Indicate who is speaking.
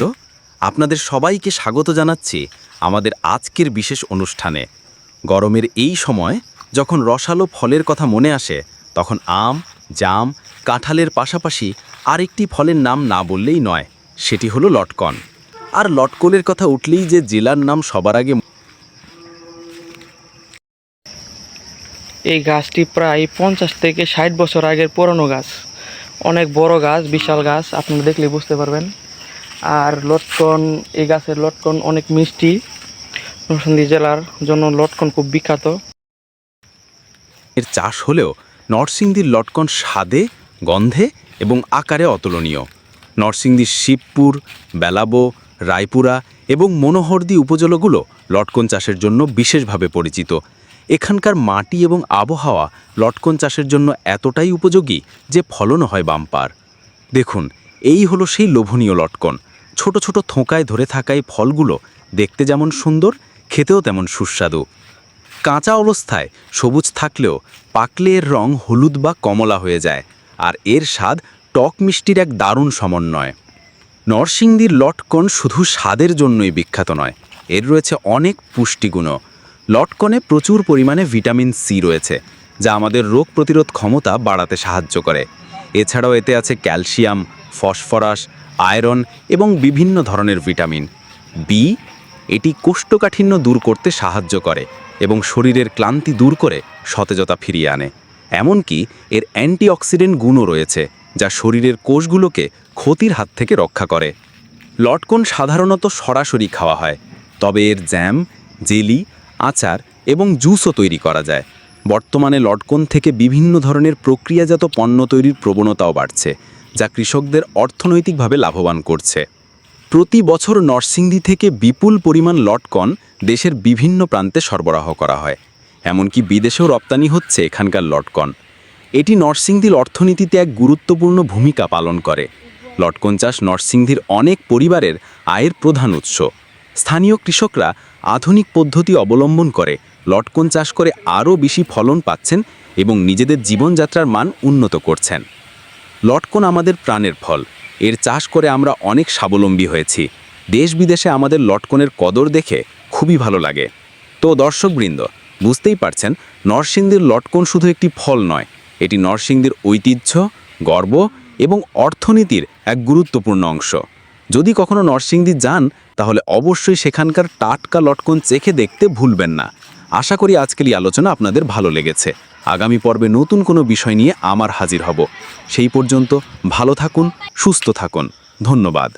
Speaker 1: দর্শকবৃন্দ আপনাদের সবাইকে স্বাগত জানাচ্ছি আমাদের আজকের বিশেষ অনুষ্ঠানে। গরমের এই সময় যখন রসালো ফলের কথা মনে আসে, তখন আম, জাম, কাঁঠালের পাশাপাশি আরেকটি ফলের নাম না বললেই নয়, সেটি হলো লটকন। আর লটকনের কথা উঠলেই যে জেলার নাম সবার আগে
Speaker 2: এই গাছটি প্রায় পঞ্চাশ থেকে ষাট বছর আগের পুরনো গাছ। অনেক বড় গাছ, বিশাল গাছ, আপনারা দেখলে বুঝতে পারবেন। আর লটকন, এই গাছের লটকন অনেক মিষ্টি। নরসিংদী জেলার জন্য লটকন খুব বিখ্যাত।
Speaker 1: এর চাষ হলেও নরসিংদীর লটকন স্বাদে, গন্ধে এবং আকারে অতুলনীয়। নরসিংদীর শিবপুর, বেলাবো, রায়পুরা এবং মনোহরদি উপজেলাগুলো লটকন চাষের জন্য বিশেষভাবে পরিচিত। এখানকার মাটি এবং আবহাওয়া লটকন চাষের জন্য এতটাই উপযোগী যে ফলন হয় বাম্পার দেখুন, এই হলো সেই লোভনীয় লটকন। ছোট ছোট থোঁকায় ধরে থাকায় ফলগুলো দেখতে যেমন সুন্দর, খেতেও তেমন সুস্বাদু। কাঁচা অবস্থায় সবুজ থাকলেও পাকলে এর রং হলুদ বা কমলা হয়ে যায়, আর এর স্বাদ টক মিষ্টির এক দারুণ সমন্বয়। নরসিংদীর লটকন শুধু স্বাদের জন্যই বিখ্যাত নয়, এর রয়েছে অনেক পুষ্টিগুণও। লটকনে প্রচুর পরিমাণে ভিটামিন সি রয়েছে, যা আমাদের রোগ প্রতিরোধ ক্ষমতা বাড়াতে সাহায্য করে। এছাড়াও এতে আছে ক্যালসিয়াম, ফসফরাস আয়রন এবং বিভিন্ন ধরনের ভিটামিন। বি এটি কোষ্ঠকাঠিন্য দূর করতে সাহায্য করে এবং শরীরের ক্লান্তি দূর করে সতেজতা ফিরিয়ে আনে। এমনকি এর অ্যান্টিঅক্সিডেন্ট গুণও রয়েছে, যা শরীরের কোষগুলোকে ক্ষতির হাত থেকে রক্ষা করে। লটকন সাধারণত সরাসরি খাওয়া হয়, তবে এর জ্যাম, জেলি, আচার এবং জুসও তৈরি করা যায়। বর্তমানে লটকন থেকে বিভিন্ন ধরনের প্রক্রিয়াজাত পণ্য তৈরির প্রবণতাও বাড়ছে। যা কৃষকদের অর্থনৈতিকভাবে লাভবান করছে। প্রতি বছর নরসিংদী থেকে বিপুল পরিমাণ লটকন দেশের বিভিন্ন প্রান্তে সরবরাহ করা হয়। এমনকি বিদেশেও রপ্তানি হচ্ছে এখানকার লটকন। এটি নরসিংদীর অর্থনীতিতে এক গুরুত্বপূর্ণ ভূমিকা পালন করে। লটকন চাষ নরসিংদীর অনেক পরিবারের আয়ের প্রধান উৎস। স্থানীয় কৃষকরা আধুনিক পদ্ধতি অবলম্বন করে লটকন চাষ করে আরও বেশি ফলন পাচ্ছেন এবং নিজেদের জীবনযাত্রার মান উন্নত করছেন। লটকন আমাদের প্রাণের ফল। এর চাষ করে আমরা অনেক স্বাবলম্বী হয়েছি। দেশ বিদেশে আমাদের লটকনের কদর দেখে খুবই ভালো লাগে। তো দর্শকবৃন্দ, বুঝতেই পারছেন, নরসিংদীর লটকন শুধু একটি ফল নয়, এটি নরসিংদীর ঐতিহ্য, গর্ব এবং অর্থনীতির এক গুরুত্বপূর্ণ অংশ। যদি কখনো নরসিংদী যান, তাহলে অবশ্যই সেখানকার টাটকা লটকন চেখে দেখতে ভুলবেন না। আশা করি আজকের এই আলোচনা আপনাদের ভালো লেগেছে। আগামী পর্বে নতুন কোনো বিষয় নিয়ে আমার হাজির হব। সেই পর্যন্ত ভালো থাকুন, সুস্থ থাকুন। ধন্যবাদ।